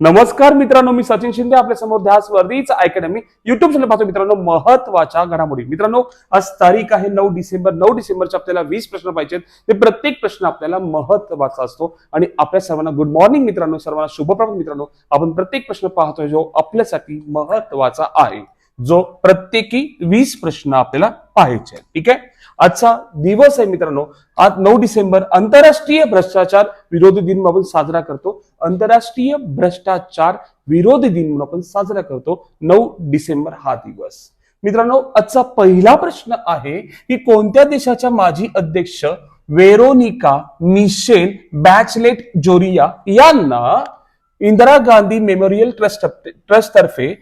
नमस्कार मित्रांनो मी सचिन शिंदे आपल्यासमोर ध्यास वर्दीच अकॅडमी युट्यूब चॅनल पाहतो मित्रांनो महत्त्वाच्या घडामोडी. मित्रांनो आज तारीख आहे नऊ डिसेंबर. नऊ डिसेंबरचे आपल्याला वीस प्रश्न पाहिजेत ते प्रत्येक प्रश्न आपल्याला महत्त्वाचा असतो. आणि आपल्या सर्वांना गुड मॉर्निंग मित्रांनो सर्वांना शुभप्रभात मित्रांनो. आपण प्रत्येक प्रश्न पाहतोय जो आपल्यासाठी महत्त्वाचा आहे. जो प्रत्येकी वीस प्रश्न आपल्याला पाहायचे ठीक आहे? आजचा दिवस आहे मित्रांनो. आज नऊ डिसेंबर आंतरराष्ट्रीय भ्रष्टाचार विरोधी दिन म्हणून साजरा करतो. आंतरराष्ट्रीय भ्रष्टाचार विरोधी दिन म्हणून आपण साजरा करतो. नऊ डिसेंबर हा दिवस. मित्रांनो आजचा पहिला प्रश्न आहे की कोणत्या देशाच्या माजी अध्यक्ष वेरोनिका मिशेल बॅचलेट जोरिया यांना Indira Gandhi memorial trust trust तर्फे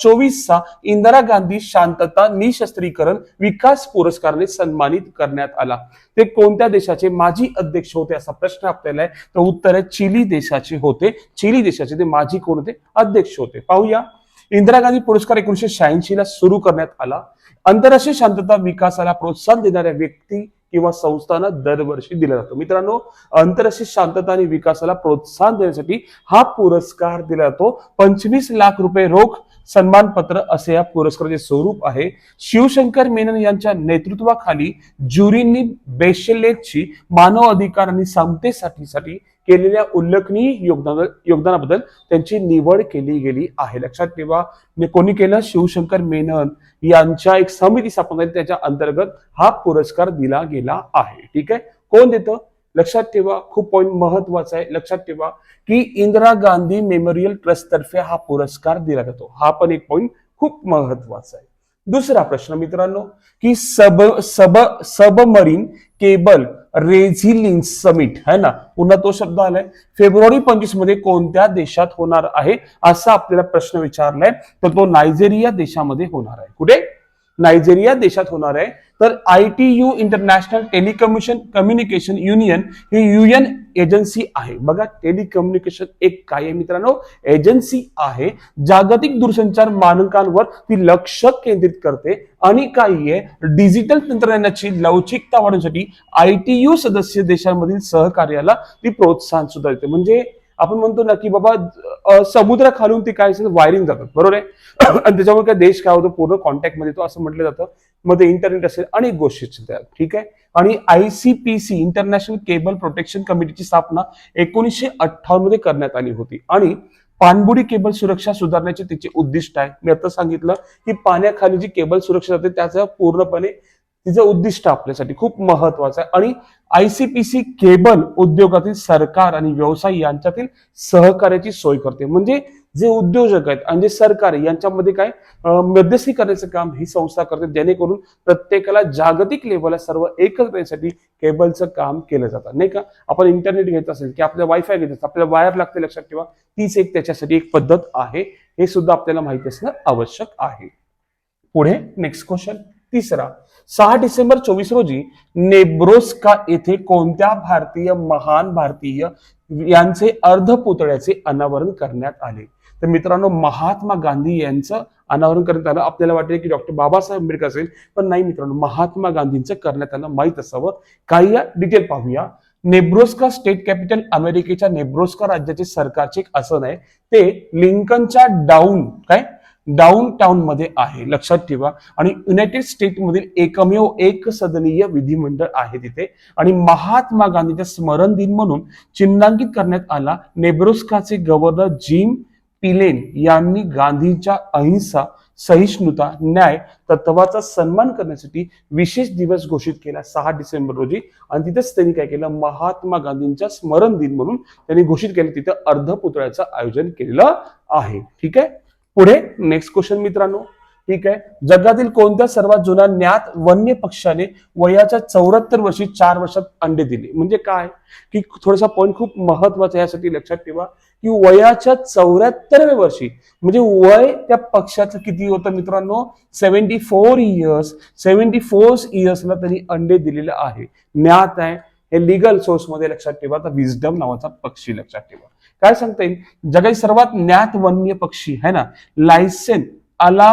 चोवीसचा इंदिरा गांधी शांतता निशस्त्रीकरण विकास पुरस्काराने सन्मानित करण्यात आला. ते कोणत्या देशाचे? माजी अध्यक्ष होते असा प्रश्न आपल्याला आहे. तर उत्तर आहे चिली देशाचे होते. चिली देशाचे ते माजी कोण होते? अध्यक्ष होते. पाहूया. इंदिरा गांधी पुरस्कार एकोणीशे शहाऐंशी ला सुरू करण्यात आला. आंतरराष्ट्रीय शांतता विकासाला प्रोत्साहन देणाऱ्या व्यक्ती किंवा संस्थांना दरवर्षी दिला जातो. मित्रांनो आंतरराष्ट्रीय शांतता आणि विकासाला प्रोत्साहन देण्यासाठी हा पुरस्कार दिला जातो. पंचवीस लाख रुपये रोख सन्मानपत्र असे या पुरस्काराचे स्वरूप आहे. शिवशंकर मेनन यांच्या नेतृत्वाखाली ज्युरींनी बेशेलेटची मानव अधिकार आणि समतेसाठी साठी केलेल्या उल्लेखनीय योगदान योगदानाबद्दल त्यांची निवड केली गेली आहे. लक्षात ठेवा कोणी केलं? शिवशंकर मेनन यांच्या एक समिती स्थापन झाली. त्याच्या अंतर्गत हा पुरस्कार दिला गेला आहे. ठीक आहे? कोण देतं? लक्षात ठेवा खूप पॉईंट महत्त्वाचा आहे. लक्षात ठेवा की इंदिरा गांधी मेमोरियल ट्रस्ट तर्फे हा पुरस्कार दिला जातो. हा पण एक पॉईंट खूप महत्त्वाचा आहे. दुसरा प्रश्न मित्रांनो की sub sub submarine cable resilience summit है ना? पुन्हा तो शब्द आलाय. फेब्रुवारी पंचवीसमध्ये कोणत्या देशात होणार आहे? असा आपल्याला प्रश्न विचारलाय. तर तो नायजेरिया देशामध्ये होणार आहे. कुठे? नायजेरिया देशात होणार आहे. तर I T U international telecommunication communication union he UN agency आहे. बघा टेलिकम्युनिकेशन एक काय आहे मित्रांनो? एजन्सी आहे. जागतिक दूरसंचार मानकांवर ती लक्ष केंद्रित करते आणि काही आहे डिजिटल तंत्रज्ञानाची लवचिकता वाढवण्यासाठी आय टी यू सदस्य देशांमधील सहकार्याला ती प्रोत्साहन सुद्धा देते. म्हणजे आपण म्हणतो ना की बाबा समुद्र खालून ते काय असेल वायरिंग जातात. बरोबर आहे? आणि त्याच्यामुळे काय देश काय होतो पूर्ण कॉन्टॅक्टमध्ये येतो असं म्हटलं जातं. मध्ये इंटरनेट असेल अनेक गोष्टी ठीक आहे? आणि आयसीपीसी इंटरनॅशनल केबल प्रोटेक्शन कमिटीची स्थापना एकोणीसशे अठ्ठावन्नमध्ये करण्यात आली होती. आणि पाणबुडी केबल सुरक्षा सुधारण्याचे तिचे उद्दिष्ट आहे. मी आता सांगितलं की पाण्याखाली जी केबल सुरक्षा जाते त्याचा पूर्णपणे तिचं उद्दिष्ट आपल्यासाठी खूप महत्वाचं आहे. आणि आयसीपीसी केबल उद्योगातील सरकार आणि व्यवसाय यांच्यातील सहकार्याची सोय करते. म्हणजे जे उद्योजक आहेत आणि जे सरकार यांच्यामध्ये काय मध्यस्थी करण्याचं काम ही संस्था करते. जेणेकरून प्रत्येकाला जागतिक लेवलला सर्व एकत्र येण्यासाठी केबलचं काम केलं जातं. नाही का? आपण इंटरनेट घेत असेल की आपल्या वायफाय घेत असेल आपल्याला वायर लागते लक्षात ठेवा. तीच एक त्याच्यासाठी एक पद्धत आहे. हे सुद्धा आपल्याला माहिती असणं आवश्यक आहे. पुढे नेक्स्ट क्वेश्चन तिसरा सहा डिसेंबर चोवीस रोजी नेब्रोस्का येथे कोणत्या भारतीय महान भारतीय यांचे अर्ध पुतळ्याचे अनावरण करण्यात आले? तर मित्रांनो महात्मा गांधी यांचं अनावरण करण्यात आलं. आपल्याला वाटेल की डॉक्टर बाबासाहेब आंबेडकर असेल पण नाही मित्रांनो महात्मा गांधींचं करण्यात आलं. माहीत असावं. काही या डिटेल पाहूया. नेब्रोस्का स्टेट कॅपिटल अमेरिकेच्या नेब्रोस्का राज्याचे सरकारचे एक आसन आहे. ते लिंकनच्या डाऊन काय? डाऊन टाउनमध्ये आहे. लक्षात ठेवा. आणि युनायटेड स्टेटमधील एकमेव एक सदनीय विधिमंडळ आहे तिथे. आणि महात्मा गांधीचा स्मरण दिन म्हणून चिन्हांकित करण्यात आला नेब्रोस्काचे गव्हर्नर जिम पिलेन यांनी गांधींच्या अहिंसा सहिष्णुता न्याय तत्वाचा सन्मान करण्यासाठी विशेष दिवस घोषित केला सहा डिसेंबर रोजी. आणि तिथेच त्यांनी काय केलं? महात्मा गांधींच्या स्मरण दिन म्हणून त्यांनी घोषित केलं. तिथं अर्धपुतळ्याचं आयोजन केलेलं आहे. ठीक आहे? पुढे नेक्स्ट क्वेश्चन मित्रांनो. ठीक आहे. जगातील कोणत्या सर्वात जुन्या ज्ञात वन्य पक्षाने वयाच्या चौऱ्याहत्तर वर्षी चार वर्षात अंडे दिले? म्हणजे काय? की थोडासा पॉईंट खूप महत्त्वाचा यासाठी लक्षात ठेवा. की वयाच्या चौऱ्याहत्तरव्या वर्षी म्हणजे वय त्या पक्षाचं किती होतं मित्रांनो? Seventy four years seventy four इयर्सला त्यांनी अंडे दिलेले आहे. ज्ञात आहे. हे लिगल सोर्समध्ये लक्षात ठेवा. तर विजडम नावाचा पक्षी लक्षात ठेवा. काय सांगता येईल? जगातील सर्वात ज्ञात वन्य पक्षी है ना? लायसेन आला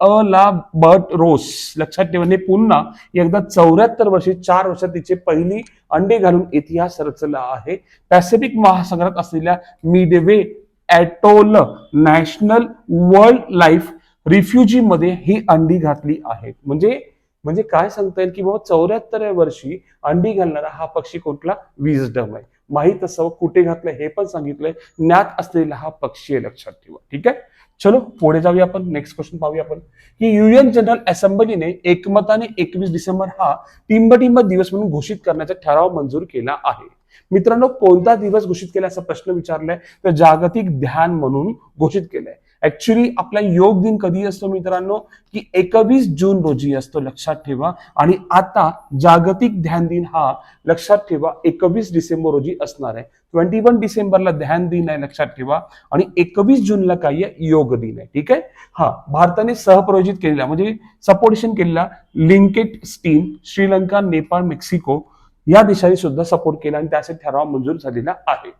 अला बट रोस. लक्षात ठेवा पुन्हा एकदा चौऱ्याहत्तर वर्षी चार वर्षात तिचे पहिली अंडे घालून इतिहास रचला आहे. पॅसिफिक महासागरात असलेल्या Midway Atoll national world life refugee मध्ये ही अंडी घातली आहेत म्हणजे म्हणजे काय सांगता येईल की बाबा चौऱ्याहत्तराव्या वर्षी अंडी घालणारा हा पक्षी कोणता विजडम आहे. माहीत असावं कुठे घातलं हे पण सांगितलंय. ज्ञात असलेला हा पक्षी आहे लक्षात ठेवा. ठीक आहे? चलो पुढे जाऊया आपण. नेक्स्ट क्वेश्चन पाहूया आपण. की युएन जनरल असेंब्लीने एकमताने एकवीस डिसेंबर हा टिंबटिंब दिवस म्हणून घोषित करण्याचा ठराव मंजूर केला आहे. मित्रांनो कोणता दिवस घोषित केला असा प्रश्न विचारलाय? तर जागतिक ध्यान म्हणून घोषित केलाय. ऍक्च्युली आपला योग दिन कधी असतो मित्रांनो? की एकवीस जून रोजी असतो लक्षात ठेवा. आणि आता जागतिक ध्यान दिन हा लक्षात ठेवा एकवीस डिसेंबर रोजी असणार आहे. ट्वेंटी वन डिसेंबरला ध्यान दिन आहे लक्षात ठेवा. आणि एकवीस जूनला काय आहे? योग दिन आहे ठीक आहे? हा भारताने सहप्रायोजित केलेला म्हणजे सपोर्टेशन केलेला Liechtenstein Sri Lanka Nepal Mexico या देशाने सुद्धा सपोर्ट केला आणि त्यासाठी ठराव मंजूर झालेला आहे.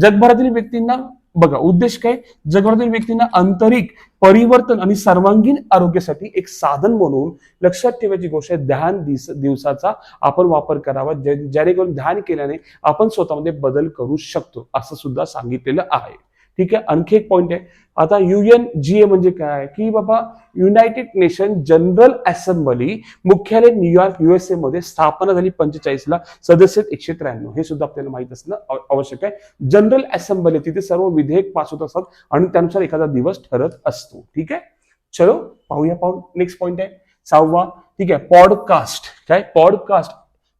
जगभरातील व्यक्तींना बघा उद्देश काय? जगभरातील व्यक्तींना आंतरिक परिवर्तन आणि सर्वांगीण आरोग्यासाठी एक साधन म्हणून लक्षात ठेवायची गोष्ट आहे ध्यान दिस दिवसाचा आपण वापर करावा जे- जेणेकरून ध्यान केल्याने आपण स्वतःमध्ये बदल करू शकतो असं सुद्धा सांगितलेलं आहे. ठीक आहे? आणखी एक पॉईंट आहे. आता युएन जी ए म्हणजे काय? की बाबा युनायटेड नेशन जनरल असेंब्ली मुख्यालय न्यूयॉर्क युएसए मध्ये स्थापना झाली पंचेचाळीस ला सदस्य एकशे त्र्याण्णव. हे सुद्धा आपल्याला माहीत असणं आवश्यक आहे. जनरल असेंब्ली तिथे सर्व विधेयक पास होत असतात आणि त्यानुसार एखादा दिवस ठरत असतो. ठीक आहे? चलो पाहूया पाहून. नेक्स्ट पॉईंट आहे. सहावा. ठीक आहे. पॉडकास्ट काय? पॉडकास्ट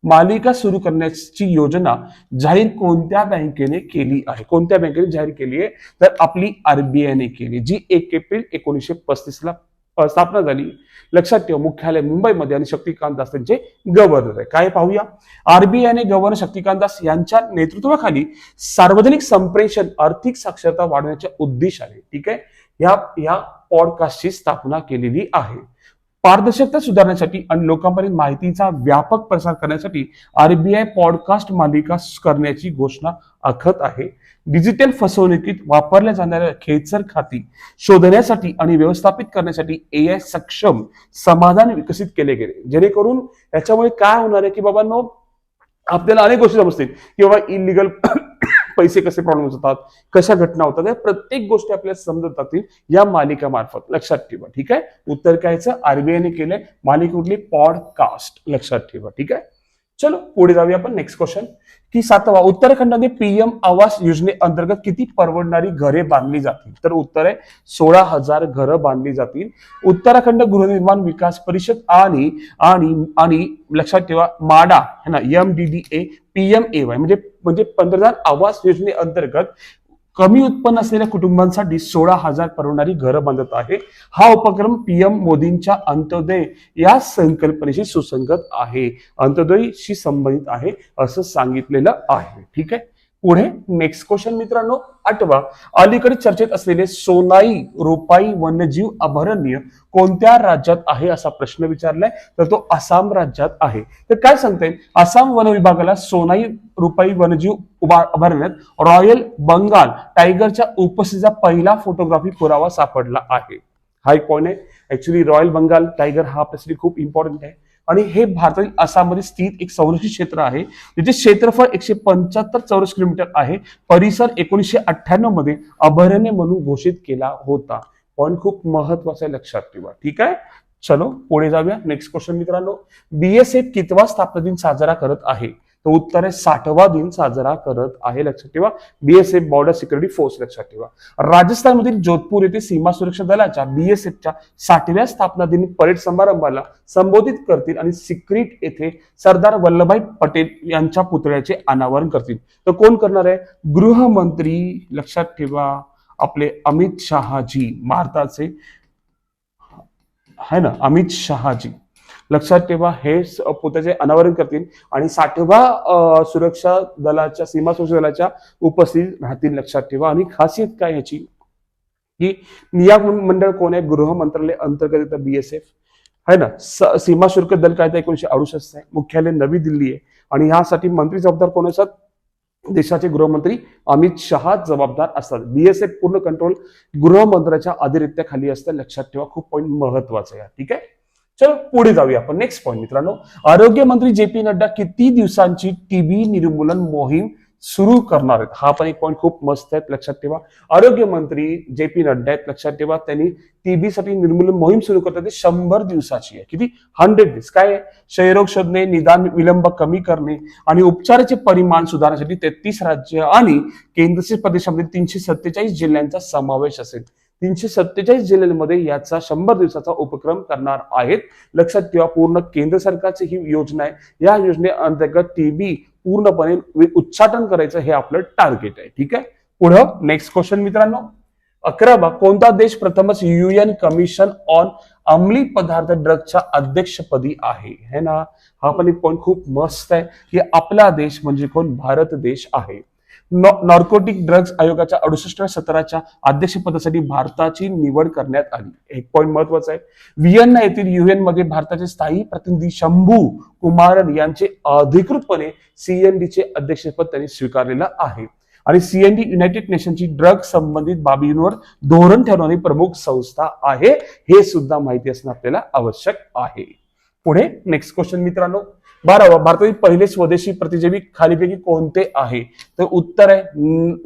मालिका सुरू करण्याची योजना जाहीर कोणत्या बँकेने केली आहे? कोणत्या बँकेने जाहीर केली आहे? तर आपली आरबीआयने केली. जी एक एप्रिल एकोणीसशे पस्तीस ला स्थापना झाली. लक्षात ठेवा मुख्यालय मुंबईमध्ये आणि शक्तिकांत दास त्यांचे गव्हर्नर आहे. काय पाहूया? आरबीआयने गव्हर्नर शक्तिकांत दास यांच्या नेतृत्वाखाली सार्वजनिक संप्रेषण आर्थिक साक्षरता वाढवण्याच्या उद्देशाने ठीक आहे? या या पॉडकास्टची स्थापना केलेली आहे. पारदर्शकता सुधारण्यासाठी आणि लोकांपर्यंत माहितीचा व्यापक प्रसार करण्यासाठी आरबीआय पॉडकास्ट मालिका करण्याची घोषणा आखत आहे. डिजिटल फसवणुकीत वापरल्या जाणाऱ्या खेचर खाती शोधण्यासाठी आणि व्यवस्थापित करण्यासाठी ए आय सक्षम समाधान विकसित केले गेले. जेणेकरून याच्यामुळे काय होणार आहे की बाबांनो आपल्याला अनेक गोष्टी समजतील. की बाबा इलिगल पैसे कसे प्रॉब्लेम होतात कशा घटना होतात या प्रत्येक गोष्टी आपल्याला समजत जातील या मालिकामार्फत. लक्षात ठेवा ठीक आहे? उत्तर कायचं आरबीआयने केलंय. मालिका कुठली? पॉडकास्ट लक्षात ठेवा ठीक आहे? चलो पुढे जाऊया आपण नेक्स्ट क्वेश्चन की सातवा उत्तराखंडमध्ये पीएम आवास योजने अंतर्गत किती परवडणारी घरे बांधली जातील? तर उत्तर आहे सोळा हजार घरं बांधली जातील. उत्तराखंड गृहनिर्माण विकास परिषद आणि आणि आणि लक्षात ठेवा माडा है ना M D D A PM A Y म्हणजे म्हणजे पंतप्रधान आवास योजने अंतर्गत कमी उत्पन्न असलेल्या कुटुंबांसाठी सोळा हजार परवडणारी घरं बांधत आहे. हा उपक्रम पीएम मोदींच्या अंत्योदय या संकल्पनेशी सुसंगत आहे. अंत्योदयशी संबंधित आहे असं सांगितलेलं आहे. ठीक आहे? पुढे नेक्स्ट क्वेश्चन मित्रांनो आठवा. अलीकडे चर्चेत असलेले सोनाई रुपाई वन्यजीव अभयारण्य कोणत्या राज्यात आहे असा प्रश्न विचारलाय? तर तो आसाम राज्यात आहे. तर काय सांगता? येईल आसाम वन विभागाला सोनाई रुपाई वन्यजीव अभयारण्यात रॉयल बंगाल टायगरच्या उपस्थितीचा पहिला फोटोग्राफी पुरावा सापडला आहे. हा एक पॉईंट आहे? ऍक्च्युली रॉयल बंगाल टायगर हा आपल्यासाठी खूप इम्पॉर्टंट आहे. आणि हे भारतातील आसाममध्ये स्थित एक संरक्षित क्षेत्र आहे. त्याचे क्षेत्रफळ एकशे पंच्याहत्तर चौरस किलोमीटर आहे. परिसर एकोणीसशे अठ्ठ्याण्णवमध्ये अभयारण्य म्हणून घोषित केला होता. पॉईंट खूप महत्त्वाचा आहे लक्षात ठेवा. ठीक आहे? चलो पुढे जाऊया. नेक्स्ट क्वेश्चन मित्रांनो. बीएसएफ कितवा स्थापना दिन साजरा करत आहे? तर उत्तर आहे साठवा दिन साजरा करत आहे लक्षात ठेवा. बीएसएफ बॉर्डर सिक्युरिटी फोर्स लक्षात ठेवा. राजस्थानमधील जोधपूर येथे सीमा सुरक्षा दलाच्या बीएसएफच्या साठव्या स्थापना दिनी परेड समारंभाला संबोधित करतील आणि सिक्रीट येथे सरदार वल्लभभाई पटेल यांच्या पुतळ्याचे अनावरण करतील. तर कोण करणार आहे? गृहमंत्री लक्षात ठेवा आपले अमित शहाजी भारताचे है ना? अमित शहाजी. लक्षात ठेवा हे पोत्याचे अनावरण करतील आणि साठवा सुरक्षा दलाच्या सीमा सुरक्षा दलाच्या उपस्थित राहतील लक्षात ठेवा. आणि खासियत काय याची? की नियामक मंडळ कोण आहे? गृह मंत्रालय अंतर्गत येतं बीएसएफ है ना? सीमा शुल्क दल कायदा एकोणीशे अडुसष्ट आहे. मुख्यालय नवी दिल्ली आहे. आणि ह्यासाठी मंत्री जबाबदार कोण असतात? देशाचे गृहमंत्री अमित शहा जबाबदार असतात. बीएसएफ पूर्ण कंट्रोल गृहमंत्र्याच्या अधिरित्याखाली अधिरित्या खाली असतं. लक्षात ठेवा खूप पॉईंट महत्वाचं आहे. ठीक आहे? चलो पुढे जाऊया आपण. नेक्स्ट पॉईंट मित्रांनो. आरोग्य मंत्री जे पी नड्डा किती दिवसांची टीबी निर्मूलन मोहीम सुरू करणार आहेत? हा पण एक पॉईंट खूप मस्त आहे लक्षात ठेवा. आरोग्य मंत्री जे पी नड्डा आहेत लक्षात ठेवा त्यांनी टीबी साठी निर्मूलन मोहीम सुरू करतात. शंभर दिवसाची आहे. किती? हंड्रेड डेज काय क्षयरोग शोधणे निदान विलंब कमी करणे आणि उपचाराचे परिमाण सुधारण्यासाठी तेहतीस राज्य आणि केंद्रशासित प्रदेशामध्ये तीनशे सत्तेचाळीस जिल्ह्यांचा समावेश असेल. तीनशे सत्तेचाळीस जिल्ह्यांमध्ये याचा शंभर दिवसाचा उपक्रम करणार आहेत. लक्षात ठेवा पूर्ण केंद्र सरकारची ही योजना आहे. या योजनेअंतर्गत टीबी पूर्णपणे उच्चाटन करायचं हे आपलं टार्गेट आहे. ठीक आहे? पुढं नेक्स्ट क्वेश्चन मित्रांनो. अकरावा कोणता देश प्रथमच युएन कमिशन ऑन अंमली पदार्थ ड्रगच्या अध्यक्षपदी आहे? है ना? हा पण एक पॉईंट खूप मस्त आहे. की आपला देश म्हणजे कोण? भारत देश आहे. नॉर्कोटिक ड्रग्ज आयोगाच्या अडुसष्ट सतराच्या अध्यक्षपदासाठी भारताची निवड करण्यात आली. एक पॉईंट महत्त्वाचा आहे. व्हिएन्ना येथील युएनमध्ये भारताचे स्थायी प्रतिनिधी शंभू कुमारन यांचे अधिकृतपणे सीएनडीचे अध्यक्षपद त्यांनी स्वीकारलेलं आहे. आणि सीएनडी युनायटेड नेशनची ड्रग संबंधित बाबींवर धोरण ठरवणारी प्रमुख संस्था आहे हे सुद्धा माहिती असणं आपल्याला आवश्यक आहे. पुढे नेक्स्ट क्वेश्चन मित्रांनो. बारावा भारतातील पहिले स्वदेशी प्रतिजैविक खालीपैकी कोणते आहे? तर उत्तर आहे काय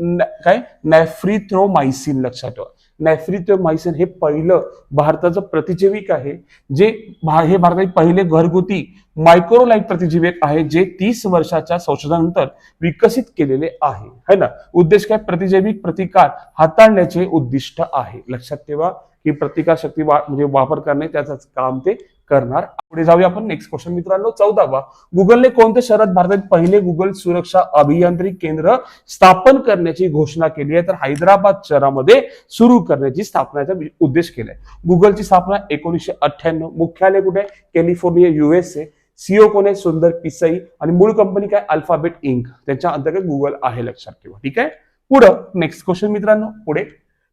न- काय? नॅफ्रिथ्रोमायसिन लक्षात ठेवा. नॅफ्रिथ्रोमायसिन हे पहिलं भारताचं प्रतिजैविक आहे जे भा- हे भारतातील पहिले घरगुती मायक्रोलाइट प्रतिजैविक आहे जे तीस वर्षाच्या संशोधनानंतर विकसित केलेले आहे. है ना? उद्देश काय? प्रतिजैविक प्रतिकार हाताळण्याचे उद्दिष्ट आहे. लक्षात ठेवा की प्रतिकार शक्ती वा- म्हणजे वापर करणे त्याच काम ते करणार. पुढे जाऊया आपण. नेक्स्ट क्वेश्चन मित्रांनो चौदावा. गुगलने कोणत्या शहरात भारतात पहिले गुगल सुरक्षा अभियांत्रिक केंद्र स्थापन करण्याची घोषणा केली आहे? तर हैदराबाद शहरामध्ये सुरू करण्याची स्थापनाचा उद्देश केलाय. गुगलची स्थापना एकोणीसशे अठ्ठ्याण्णव. मुख्यालय कुठे आहे? कॅलिफोर्निया युएसए सीओ कोण आहे? सुंदर पिसाई. आणि मूळ कंपनी काय? अल्फाबेट इंक त्यांच्या अंतर्गत गुगल आहे लक्षात ठेवा. ठीक आहे? पुढं नेक्स्ट क्वेश्चन मित्रांनो. पुढे.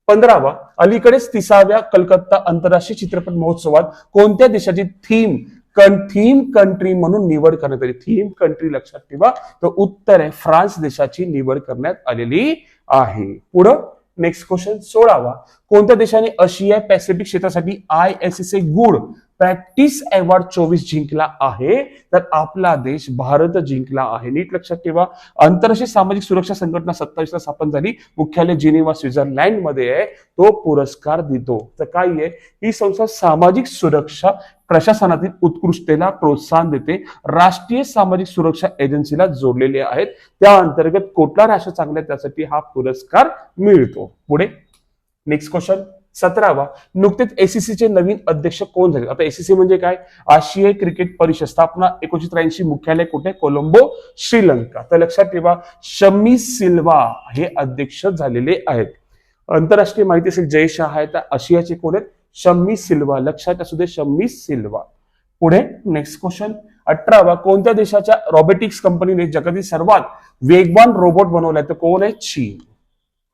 पंधरावा अलीकडेच तिसाव्या कलकत्ता आंतरराष्ट्रीय चित्रपट महोत्सवात कोणत्या देशाची थीम थीम कंट्री म्हणून निवड करण्यात आली? थीम कंट्री लक्षात ठेवा. तर उत्तर आहे फ्रान्स देशाची निवड करण्यात आलेली आहे. पुढं नेक्स्ट क्वेश्चन सोळावा. कोणत्या देशाने आशिया पॅसिफिक क्षेत्रासाठी I S S A good practice award चोवीस जिंकला आहे. तर आपला देश भारत जिंकला आहे. नीट लक्षात ठेवा. आंतरराष्ट्रीय सामाजिक सुरक्षा संघटना सत्तावीसला स्थापन झाली. मुख्यालय जिनेवा स्वित्झर्लंडमध्ये आहे. तो पुरस्कार देतो. तर काय आहे? ही संस्था सामाजिक सुरक्षा प्रशासनातील उत्कृष्टतेला प्रोत्साहन देते. राष्ट्रीय सामाजिक सुरक्षा एजन्सीला जोडलेले आहेत. त्या अंतर्गत कुठला राष्ट्र चांगला आहे त्यासाठी हा पुरस्कार मिळतो. पुढे. नेक्स्ट क्वेश्चन सतरावा नुकतेच एसीसीचे नवीन अध्यक्ष कोण झाले? आता एसीसी म्हणजे काय? आशियाई क्रिकेट परिषद स्थापना एकोणीशे त्र्याऐंशी मुख्यालय कुठे? कोलंबो श्रीलंका. तर लक्षात ठेवा शमी सिल्वा हे अध्यक्ष झालेले आहेत. आंतरराष्ट्रीय माहिती असेल जय शहा आहे तर आशियाचे कोण आहेत? शम्मी सिल्वा. लक्षात असू दे शम्मी सिल्वा. पुढे नेक्स्ट क्वेश्चन अठरावा कोणत्या देशाच्या रॉबोटिक्स कंपनीने जगातील सर्वात वेगवान रोबोट बनवलाय? तर कोण आहे? चीन.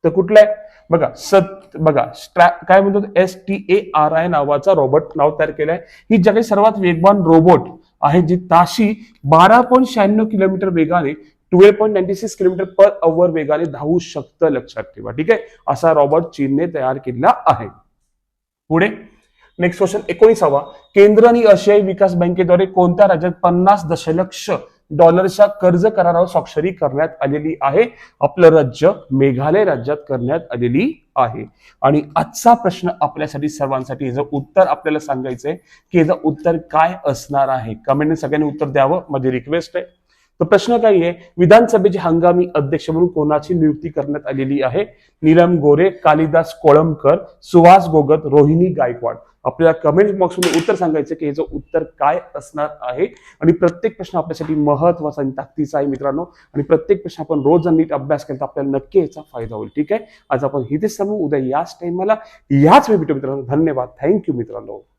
तर कुठला आहे? बघा सत बघा काय म्हणतो S T A R I नावाचा रोबोट नाव तयार केलंय. ही जगातील सर्वात वेगवान रोबोट आहे जी ताशी बारा पॉईंट शहाण्णव किलोमीटर वेगाने twelve point ninety six kilometre per hour वेगाने धावू शकतं लक्षात ठेवा. ठीक आहे? असा रॉबर्ट चीनने तयार केलेला आहे. पुढे नेक्स्ट क्वेश्चन एकोणीसावा. केंद्र आणि आशियाई विकास बँकेद्वारे कोणत्या राज्यात पन्नास दशलक्ष डॉलरच्या कर्ज करारावर स्वाक्षरी करण्यात आलेली आहे. आपलं राज्य मेघालय राज्यात करण्यात आलेली आहे. आणि आजचा प्रश्न आपल्यासाठी सर्वांसाठी याचं उत्तर आपल्याला सांगायचंय की याचं उत्तर काय असणार आहे? कमेंटने सगळ्यांनी उत्तर द्यावं. माझी रिक्वेस्ट आहे. तर प्रश्न काय आहे? विधानसभेचे हंगामी अध्यक्ष म्हणून कोणाची नियुक्ती करण्यात आलेली आहे? नीलम गोरे कालिदास कोळंबकर सुहास गोगत रोहिणी गायकवाड. आपल्याला कमेंट बॉक्समध्ये उत्तर सांगायचं की याचं उत्तर काय असणार आहे. आणि प्रत्येक प्रश्न आपल्यासाठी महत्त्वाचा आणि ताकदीचा आहे मित्रांनो. आणि प्रत्येक प्रश्न आपण रोज जर नीट अभ्यास केला तर आपल्याला नक्की याचा फायदा होईल. ठीक आहे? आज आपण इथेच सांगू उद्या याच टाइमला याच वेळ भेटू मित्रांनो. धन्यवाद. थँक्यू मित्रांनो.